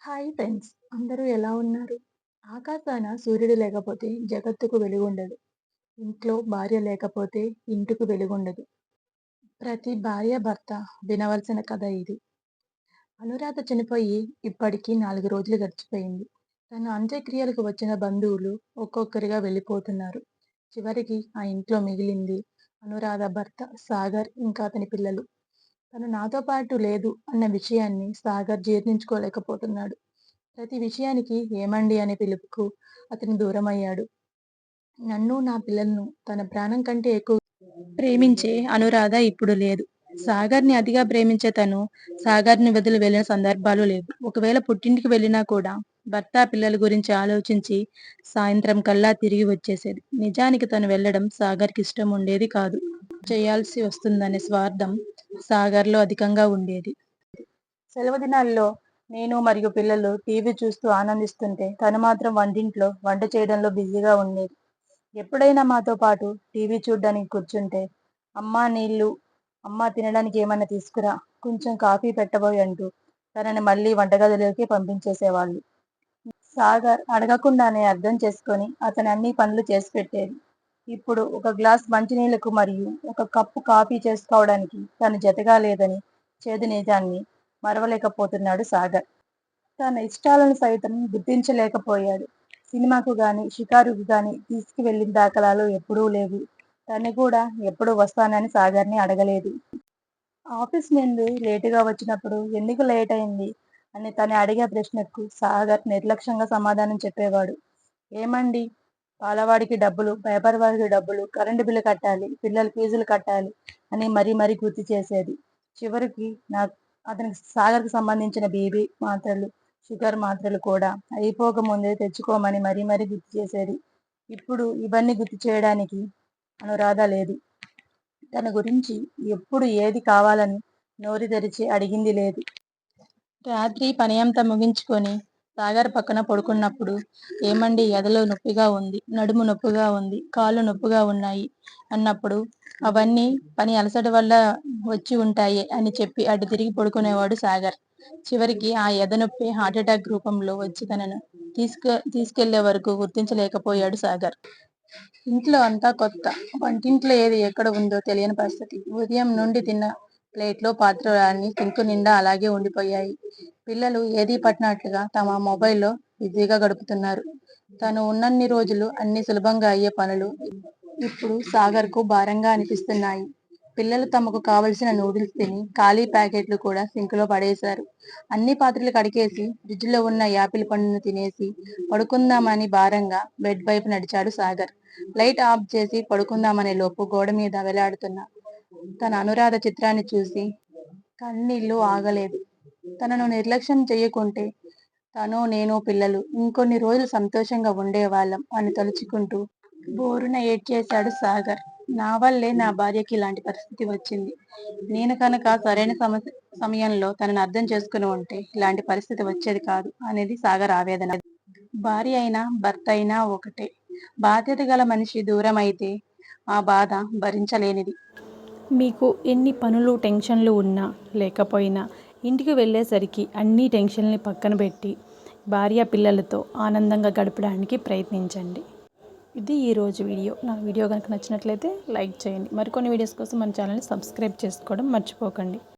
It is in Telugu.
హాయ్ ఫ్రెండ్స్ అందరూ ఎలా ఉన్నారు? ఆకాశాన సూర్యుడు లేకపోతే జగత్తుకు వెలుగుండదు. ఇంట్లో భార్య లేకపోతే ఇంటికి వెలుగుండదు. ప్రతి భార్య భర్త వినవలసిన కథ ఇది. అనురాధ చనిపోయి ఇప్పటికీ నాలుగు రోజులు గడిచిపోయింది. తన అంత్యక్రియలకు వచ్చిన బంధువులు ఒక్కొక్కరిగా వెళ్ళిపోతున్నారు. చివరికి ఆ ఇంట్లో మిగిలింది అనురాధ భర్త సాగర్ ఇంకా అతని పిల్లలు. తను నాతో పాటు లేదు అన్న విషయాన్ని సాగర్ జీర్ణించుకోలేకపోతున్నాడు. ప్రతి విషయానికి ఏమండి అనే పిలుపుకు అతను దూరమయ్యాడు. నన్ను నా పిల్లలను తన ప్రాణం కంటే ఎక్కువ ప్రేమించే అనురాధ ఇప్పుడు లేదు. సాగర్ని అతిగా ప్రేమించే తను సాగర్ని వదిలి వెళ్ళిన సందర్భాలు లేవు. ఒకవేళ పుట్టింటికి వెళ్ళినా కూడా భర్త పిల్లల గురించి ఆలోచించి సాయంత్రం కల్లా తిరిగి వచ్చేసేది. నిజానికి తను వెళ్ళడం సాగర్కి ఇష్టం ఉండేది కాదు. చేయాల్సి వస్తుందనే స్వార్థం సాగర్లో అధికంగా ఉండేది. సెలవు దినాల్లో నేను మరియు పిల్లలు టీవీ చూస్తూ ఆనందిస్తుంటే తను మాత్రం వంటింట్లో వంట చేయడంలో బిజీగా ఉండేది. ఎప్పుడైనా మాతో పాటు టీవీ చూడడానికి కూర్చుంటే అమ్మ నీళ్ళు అమ్మ తినడానికి ఏమైనా తీసుకురా కొంచెం కాఫీ పెట్టబోయి అంటూ తనని మళ్ళీ వంటగదిలోకి పంపించేసేవాళ్ళు. సాగర్ అడగకుండానే అర్థం చేసుకొని అతను అన్ని పనులు చేసి పెట్టేది. ఇప్పుడు ఒక గ్లాస్ మంచినీళ్ళకు మరియు ఒక కప్పు కాఫీ చేసుకోవడానికి తను జతగా లేదని చేదు నిజాన్ని మరవలేకపోతున్నాడు సాగర్. తన ఇష్టాలను సైతం గుర్తించలేకపోయాడు. సినిమాకు గాని షికారుకు గాని తీసుకువెళ్ళిన దాఖలాలు ఎప్పుడూ లేవు. తను కూడా ఎప్పుడు వస్తానని సాగర్ని అడగలేదు. ఆఫీస్ నుండి లేటుగా వచ్చినప్పుడు ఎందుకు లేట్ అయింది అని తను అడిగే ప్రశ్నకు సాగర్ నిర్లక్ష్యంగా సమాధానం చెప్పేవాడు. ఏమండి? పాలవాడికి డబ్బులు పేపర్ వాడికి డబ్బులు కరెంటు బిల్లు కట్టాలి పిల్లల ఫీజులు కట్టాలి అని మరీ మరీ గుర్తు చేసేది. చివరికి నాకు అతనికి సాగర్కి సంబంధించిన బీబీ మాత్రలు షుగర్ మాత్రలు కూడా అయిపోక ముందే తెచ్చుకోమని మరీ మరీ గుర్తు చేసేది. ఇప్పుడు ఇవన్నీ గుర్తు చేయడానికి అనురాధ లేదు. తన గురించి ఎప్పుడు ఏది కావాలని నోరు తెరిచి అడిగింది లేదు. రాత్రి పని అంతా ముగించుకొని సాగర్ పక్కన పడుకున్నప్పుడు ఏమండి ఎదలో నొప్పిగా ఉంది నడుము నొప్పిగా ఉంది కాళ్ళు నొప్పిగా ఉన్నాయి అన్నప్పుడు అవన్నీ పని అలసట వల్ల వచ్చి ఉంటాయి అని చెప్పి అటు తిరిగి పడుకునేవాడు సాగర్. చివరికి ఆ ఎదనొప్పి హార్ట్అటాక్ రూపంలో వచ్చి తనను తీసుకు తీసుకెళ్ళే వరకు గుర్తించలేకపోయాడు సాగర్. ఇంట్లో అంతా కొత్త. వంటింట్లో ఏది ఎక్కడ ఉందో తెలియని పరిస్థితి. ఉదయం నుండి తిన్న ప్లేట్లో పాత్రలన్నీ సింకు నిండా అలాగే ఉండిపోయాయి. పిల్లలు ఏది పట్టినట్లుగా తమ మొబైల్లో బిజీగా గడుపుతున్నారు. తను ఉన్నన్ని రోజులు అన్ని సులభంగా అయ్యే పనులు ఇప్పుడు సాగర్కు భారంగా అనిపిస్తున్నాయి. పిల్లలు తమకు కావలసిన నూడిల్స్ తిని ఖాళీ ప్యాకెట్లు కూడా సింకులో పడేశారు. అన్ని పాత్రలు కడిగేసి ఫ్రిడ్జ్లో ఉన్న యాపిల్ పండును తినేసి పడుకుందామని భారంగా బెడ్ వైపు నడిచాడు సాగర్. లైట్ ఆఫ్ చేసి పడుకుందామనే లోపు గోడ మీద వెలాడుతున్న తన అనురాధ చిత్రాన్ని చూసి కన్నీళ్ళు ఆగలేదు. తనను నిర్లక్ష్యం చేయకుంటే తను నేను పిల్లలు ఇంకొన్ని రోజులు సంతోషంగా ఉండేవాళ్ళం అని తలుచుకుంటూ బోరున ఏడ్చేశాడు సాగర్. నా వల్లే నా భార్యకి ఇలాంటి పరిస్థితి వచ్చింది. నేను కనుక సరైన సమయంలో తనను అర్థం చేసుకుని ఉంటే ఇలాంటి పరిస్థితి వచ్చేది కాదు అనేది సాగర్ ఆవేదన. భార్య అయినా భర్త అయినా ఒకటే. బాధ్యత గల మనిషి దూరం అయితే ఆ బాధ భరించలేనిది. మీకు ఎన్ని పనులు టెన్షన్లు ఉన్నా లేకపోయినా ఇంటికి వెళ్ళేసరికి అన్ని టెన్షన్ని పక్కన పెట్టి భార్య పిల్లలతో ఆనందంగా గడపడానికి ప్రయత్నించండి. ఇది ఈరోజు వీడియో. నా వీడియో కనుక నచ్చినట్లయితే లైక్ చేయండి. మరికొన్ని వీడియోస్ కోసం మన ఛానల్ని సబ్స్క్రైబ్ చేసుకోవడం మర్చిపోకండి.